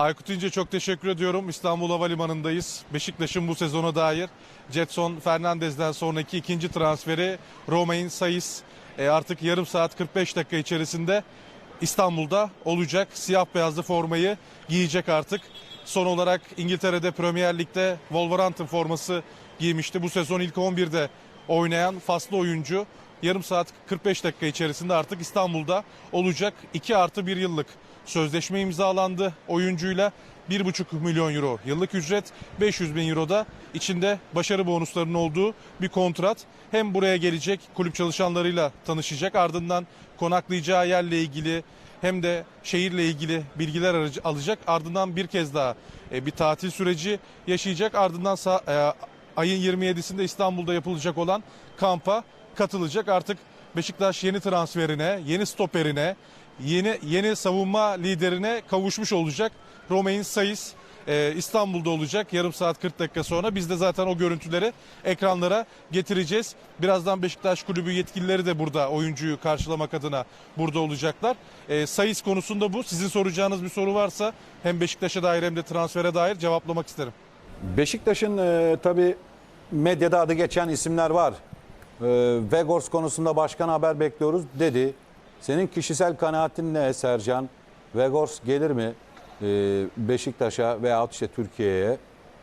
Aykut İnce çok teşekkür ediyorum. İstanbul Havalimanı'ndayız. Beşiktaş'ın bu sezona dair Jetson Fernandez'den sonraki ikinci transferi Romain Sayıs e, artık yarım saat 45 dakika içerisinde İstanbul'da olacak. Siyah beyazlı formayı giyecek artık. Son olarak İngiltere'de Premier Lig'de Wolverhampton forması giymişti. Bu sezon ilk 11'de oynayan faslı oyuncu yarım saat 45 dakika içerisinde artık İstanbul'da olacak. 2 artı 1 yıllık sözleşme imzalandı oyuncuyla. 1,5 milyon euro yıllık ücret, 500 bin euro da içinde başarı bonuslarının olduğu bir kontrat. Hem buraya gelecek kulüp çalışanlarıyla tanışacak ardından konaklayacağı yerle ilgili hem de şehirle ilgili bilgiler alacak. Ardından bir kez daha e, bir tatil süreci yaşayacak. Ardından e, ayın 27'sinde İstanbul'da yapılacak olan kampa katılacak. Artık Beşiktaş yeni transferine, yeni stoperine, yeni yeni savunma liderine kavuşmuş olacak. Romain Sayıs e, İstanbul'da olacak yarım saat 40 dakika sonra. Biz de zaten o görüntüleri ekranlara getireceğiz. Birazdan Beşiktaş Kulübü yetkilileri de burada oyuncuyu karşılamak adına burada olacaklar. E, Sayıs konusunda bu. Sizin soracağınız bir soru varsa hem Beşiktaş'a dair hem de transfere dair cevaplamak isterim. Beşiktaş'ın e, tabii medyada adı geçen isimler var. E, Vegors konusunda başkan haber bekliyoruz dedi. Senin kişisel kanaatin ne Sercan? Vegors gelir mi e, Beşiktaş'a veyahut işte Türkiye'ye?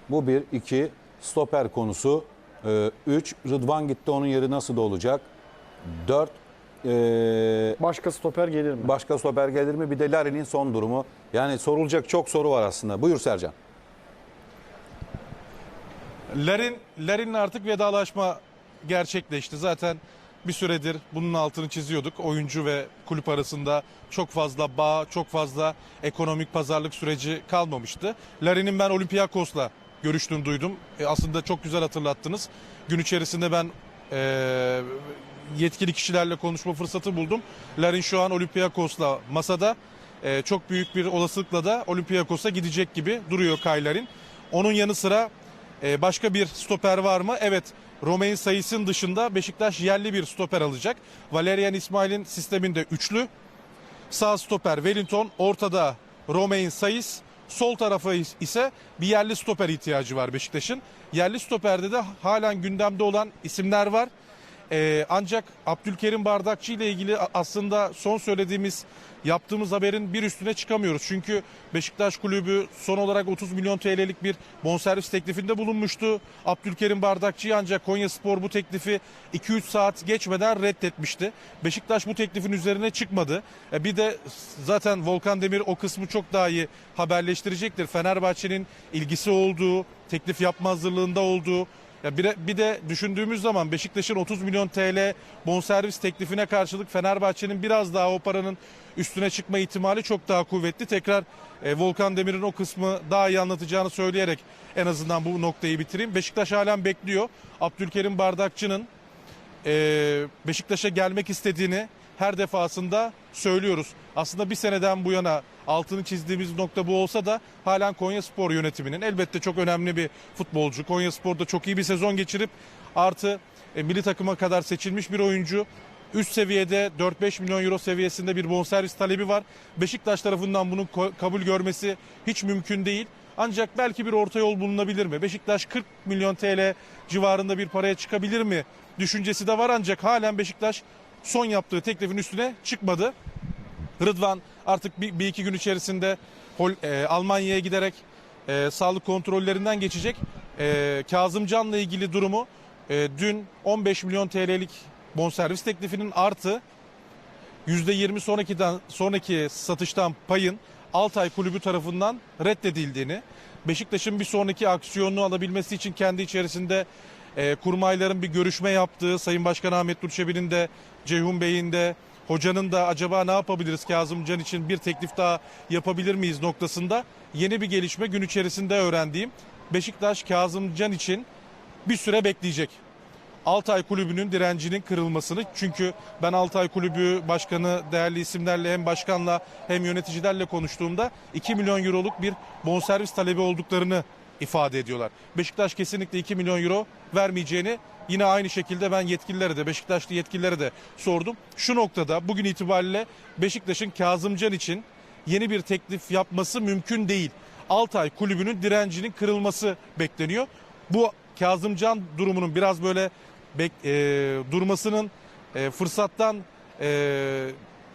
Bu bir. iki stoper konusu. E, üç, Rıdvan gitti onun yeri nasıl da olacak? Dört, e, Başka stoper gelir mi? başka stoper gelir mi? Bir de Larin'in son durumu. Yani sorulacak çok soru var aslında. Buyur Sercan. Larin, Larin'le artık vedalaşma gerçekleşti. Zaten bir süredir bunun altını çiziyorduk. Oyuncu ve kulüp arasında çok fazla bağ, çok fazla ekonomik pazarlık süreci kalmamıştı. Larin'in ben Olympiakos'la görüştüğünü duydum. E, aslında çok güzel hatırlattınız. Gün içerisinde ben e, yetkili kişilerle konuşma fırsatı buldum. Larin şu an Olympiakos'la masada. E, çok büyük bir olasılıkla da Olympiakos'a gidecek gibi duruyor Kaylar'in. Onun yanı sıra ee, başka bir stoper var mı? Evet. Romain sayısının dışında Beşiktaş yerli bir stoper alacak. Valerian İsmail'in sisteminde üçlü. Sağ stoper Wellington, ortada Romain Sayıs, sol tarafa ise bir yerli stoper ihtiyacı var Beşiktaş'ın. Yerli stoperde de halen gündemde olan isimler var. Ee, ancak Abdülkerim Bardakçı ile ilgili aslında son söylediğimiz yaptığımız haberin bir üstüne çıkamıyoruz. Çünkü Beşiktaş Kulübü son olarak 30 milyon TL'lik bir bonservis teklifinde bulunmuştu. Abdülkerim Bardakçı'yı ancak Konya Spor bu teklifi 2-3 saat geçmeden reddetmişti. Beşiktaş bu teklifin üzerine çıkmadı. E, Bir de zaten Volkan Demir o kısmı çok daha iyi haberleştirecektir. Fenerbahçe'nin ilgisi olduğu, teklif yapma hazırlığında olduğu ya bir de, bir de düşündüğümüz zaman Beşiktaş'ın 30 milyon TL bonservis teklifine karşılık Fenerbahçe'nin biraz daha o paranın üstüne çıkma ihtimali çok daha kuvvetli. Tekrar e, Volkan Demir'in o kısmı daha iyi anlatacağını söyleyerek en azından bu noktayı bitireyim. Beşiktaş halen bekliyor. Abdülkerim Bardakçı'nın Beşiktaş'a gelmek istediğini her defasında söylüyoruz. Aslında bir seneden bu yana altını çizdiğimiz nokta bu olsa da halen Konya Spor yönetiminin elbette çok önemli bir futbolcu. Konya Spor'da çok iyi bir sezon geçirip artı e, milli takıma kadar seçilmiş bir oyuncu. Üst seviyede 4-5 milyon euro seviyesinde bir bonservis talebi var. Beşiktaş tarafından bunun kabul görmesi hiç mümkün değil. Ancak belki bir orta yol bulunabilir mi? Beşiktaş 40 milyon TL civarında bir paraya çıkabilir mi? Düşüncesi de var ancak halen Beşiktaş son yaptığı teklifin üstüne çıkmadı. Rıdvan artık bir, bir iki gün içerisinde Hol- e, Almanya'ya giderek e, sağlık kontrollerinden geçecek. E, Kazımcan'la ilgili durumu e, dün 15 milyon TL'lik bonservis teklifinin artı %20 sonrakiden sonraki satıştan payın Altay Kulübü tarafından reddedildiğini, Beşiktaş'ın bir sonraki aksiyonunu alabilmesi için kendi içerisinde e, kurmayların bir görüşme yaptığı, Sayın Başkan Ahmet Durçebi'nin de Ceyhun Bey'in de hocanın da acaba ne yapabiliriz Kazımcan için bir teklif daha yapabilir miyiz noktasında yeni bir gelişme gün içerisinde öğrendiğim Beşiktaş Kazımcan için bir süre bekleyecek. Altay Kulübü'nün direncinin kırılmasını çünkü ben Altay Kulübü başkanı değerli isimlerle hem başkanla hem yöneticilerle konuştuğumda 2 milyon euroluk bir bonservis talebi olduklarını ifade ediyorlar. Beşiktaş kesinlikle 2 milyon euro vermeyeceğini yine aynı şekilde ben yetkililere de Beşiktaşlı yetkililere de sordum. Şu noktada bugün itibariyle Beşiktaş'ın Kazımcan için yeni bir teklif yapması mümkün değil. Altay kulübünün direncinin kırılması bekleniyor. Bu Kazımcan durumunun biraz böyle bek, e, durmasının e, fırsattan e,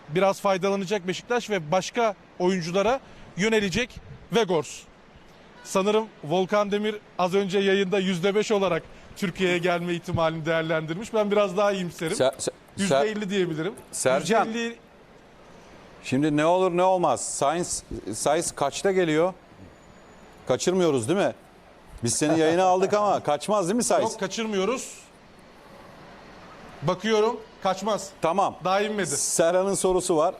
biraz faydalanacak Beşiktaş ve başka oyunculara yönelecek Vegors. Sanırım Volkan Demir az önce yayında %5 olarak Türkiye'ye gelme ihtimalini değerlendirmiş. Ben biraz daha iyimserim. Ser- Ser- Ser- %50 diyebilirim. Sercan. %50 Şimdi ne olur ne olmaz. Science, Science kaçta geliyor? Kaçırmıyoruz değil mi? Biz seni yayına aldık ama kaçmaz değil mi Science? yok kaçırmıyoruz. Bakıyorum kaçmaz. Tamam. Daha inmedi. Serhan'ın sorusu var.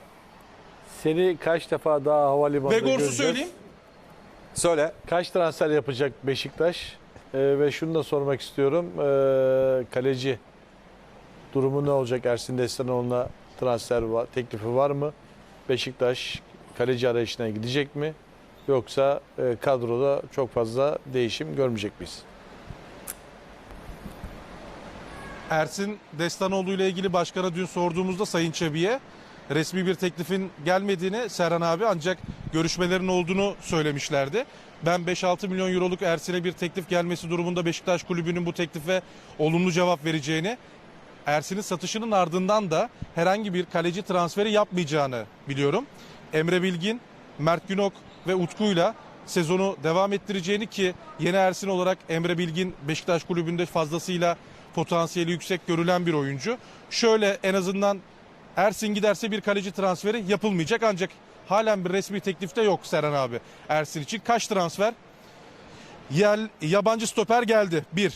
Seni kaç defa daha havalimanında Vegors'u göreceğiz? söyleyeyim. Söyle. Kaç transfer yapacak Beşiktaş? Ee, ve şunu da sormak istiyorum. Ee, kaleci durumu ne olacak? Ersin Destanoğlu'na transfer var, teklifi var mı? Beşiktaş kaleci arayışına gidecek mi? Yoksa e, kadroda çok fazla değişim görmeyecek miyiz? Ersin Destanoğlu ile ilgili başkana dün sorduğumuzda Sayın Çebi'ye resmi bir teklifin gelmediğini Serhan abi ancak görüşmelerin olduğunu söylemişlerdi. Ben 5-6 milyon euroluk Ersin'e bir teklif gelmesi durumunda Beşiktaş kulübünün bu teklife olumlu cevap vereceğini, Ersin'in satışının ardından da herhangi bir kaleci transferi yapmayacağını biliyorum. Emre Bilgin, Mert Günok ve Utku'yla sezonu devam ettireceğini ki yeni Ersin olarak Emre Bilgin Beşiktaş kulübünde fazlasıyla potansiyeli yüksek görülen bir oyuncu. Şöyle en azından Ersin giderse bir kaleci transferi yapılmayacak ancak halen bir resmi teklifte yok Serhan abi Ersin için. Kaç transfer? Yer, yabancı stoper geldi. Bir.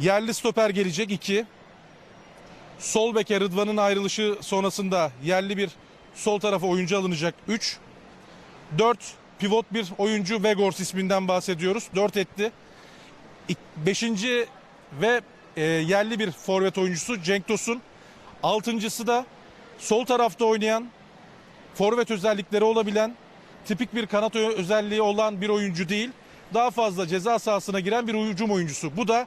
Yerli stoper gelecek. iki. Sol beke Rıdvan'ın ayrılışı sonrasında yerli bir sol tarafa oyuncu alınacak. 3. 4. Pivot bir oyuncu Vegors isminden bahsediyoruz. 4 etti. 5. ve e, yerli bir forvet oyuncusu Cenk Tosun. Altıncısı da sol tarafta oynayan forvet özellikleri olabilen tipik bir kanat özelliği olan bir oyuncu değil. Daha fazla ceza sahasına giren bir hücum oyuncusu. Bu da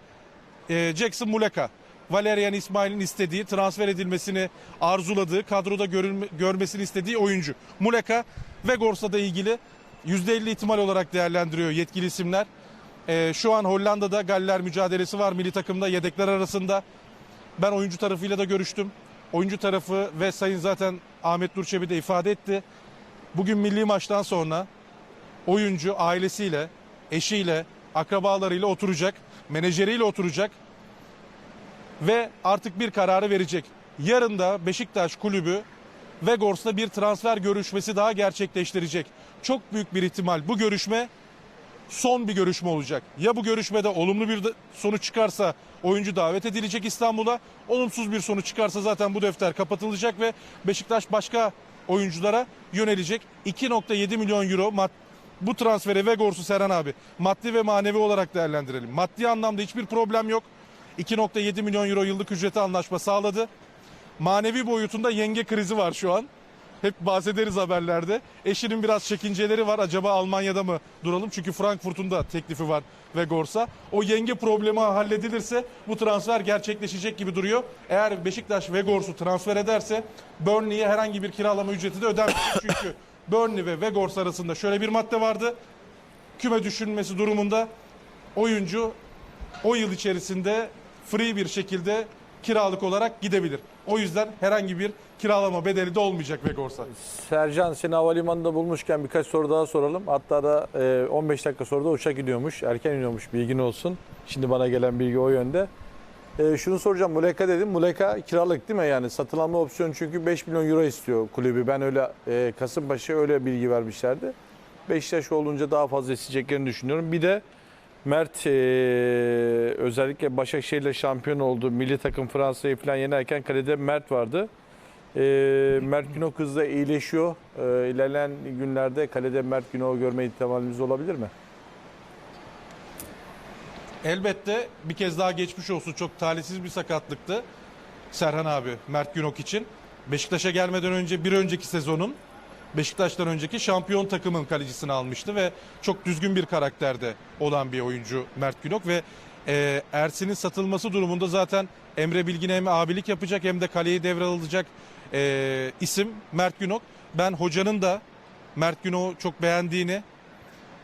e, Jackson Muleka. Valerian İsmail'in istediği, transfer edilmesini arzuladığı, kadroda görülme, görmesini istediği oyuncu. Muleka ve Gorsa'da ilgili %50 ihtimal olarak değerlendiriyor yetkili isimler. E, şu an Hollanda'da Galler mücadelesi var milli takımda yedekler arasında. Ben oyuncu tarafıyla da görüştüm. Oyuncu tarafı ve sayın zaten Ahmet Nurçebi de ifade etti. Bugün milli maçtan sonra oyuncu ailesiyle, eşiyle, akrabalarıyla oturacak, menajeriyle oturacak ve artık bir kararı verecek. Yarın da Beşiktaş kulübü Vegors'la bir transfer görüşmesi daha gerçekleştirecek. Çok büyük bir ihtimal bu görüşme son bir görüşme olacak. Ya bu görüşmede olumlu bir sonuç çıkarsa oyuncu davet edilecek İstanbul'a. Olumsuz bir sonuç çıkarsa zaten bu defter kapatılacak ve Beşiktaş başka oyunculara yönelecek. 2.7 milyon euro mad- bu transfere Vegors'u Serhan abi maddi ve manevi olarak değerlendirelim. Maddi anlamda hiçbir problem yok. 2.7 milyon euro yıllık ücreti anlaşma sağladı. Manevi boyutunda yenge krizi var şu an. Hep bahsederiz haberlerde. Eşinin biraz çekinceleri var. Acaba Almanya'da mı duralım? Çünkü Frankfurt'un da teklifi var ve Gorsa. O yenge problemi halledilirse bu transfer gerçekleşecek gibi duruyor. Eğer Beşiktaş Vegors'u transfer ederse Burnley'e herhangi bir kiralama ücreti de ödenmeyecek. Çünkü Burnley ve Vegors arasında şöyle bir madde vardı. Küme düşünmesi durumunda oyuncu o yıl içerisinde free bir şekilde kiralık olarak gidebilir. O yüzden herhangi bir kiralama bedeli de olmayacak Vegors'a. Sercan seni havalimanında bulmuşken birkaç soru daha soralım. Hatta da e, 15 dakika sonra da uçak gidiyormuş. Erken iniyormuş bilgin olsun. Şimdi bana gelen bilgi o yönde. E, şunu soracağım. Muleka dedim. Muleka kiralık değil mi? Yani satın alma opsiyonu çünkü 5 milyon euro istiyor kulübü. Ben öyle e, Kasımpaşa öyle bilgi vermişlerdi. Beşiktaş olunca daha fazla isteyeceklerini düşünüyorum. Bir de Mert e, özellikle Başakşehir'le şampiyon oldu. Milli takım Fransa'yı falan yenerken kalede Mert vardı. E, Mert Günok hızla iyileşiyor. E, ilerleyen günlerde kalede Mert Günok'u görme ihtimalimiz olabilir mi? Elbette bir kez daha geçmiş olsun. Çok talihsiz bir sakatlıktı. Serhan abi, Mert Günok için. Beşiktaş'a gelmeden önce bir önceki sezonun Beşiktaş'tan önceki şampiyon takımın kalecisini almıştı ve çok düzgün bir karakterde olan bir oyuncu Mert Günok ve e, Ersin'in satılması durumunda zaten Emre Bilgin'e hem abilik yapacak hem de kaleyi devralacak e, isim Mert Günok. Ben hocanın da Mert Günok'u çok beğendiğini,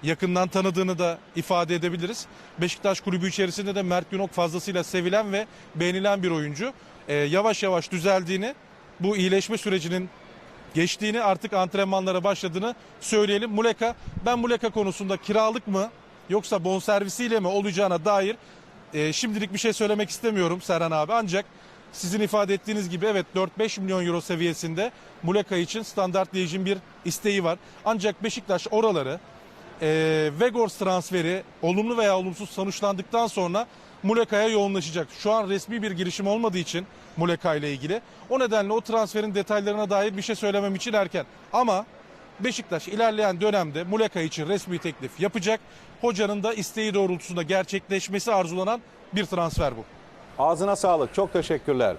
yakından tanıdığını da ifade edebiliriz. Beşiktaş kulübü içerisinde de Mert Günok fazlasıyla sevilen ve beğenilen bir oyuncu. Ee, yavaş yavaş düzeldiğini, bu iyileşme sürecinin geçtiğini artık antrenmanlara başladığını söyleyelim. Muleka ben Muleka konusunda kiralık mı yoksa bonservisiyle mi olacağına dair e, şimdilik bir şey söylemek istemiyorum Serhan abi. Ancak sizin ifade ettiğiniz gibi evet 4-5 milyon euro seviyesinde Muleka için standart bir isteği var. Ancak Beşiktaş oraları e, Vegors transferi olumlu veya olumsuz sonuçlandıktan sonra Muleka'ya yoğunlaşacak. Şu an resmi bir girişim olmadığı için Muleka ile ilgili. O nedenle o transferin detaylarına dair bir şey söylemem için erken. Ama Beşiktaş ilerleyen dönemde Muleka için resmi teklif yapacak. Hocanın da isteği doğrultusunda gerçekleşmesi arzulanan bir transfer bu. Ağzına sağlık. Çok teşekkürler.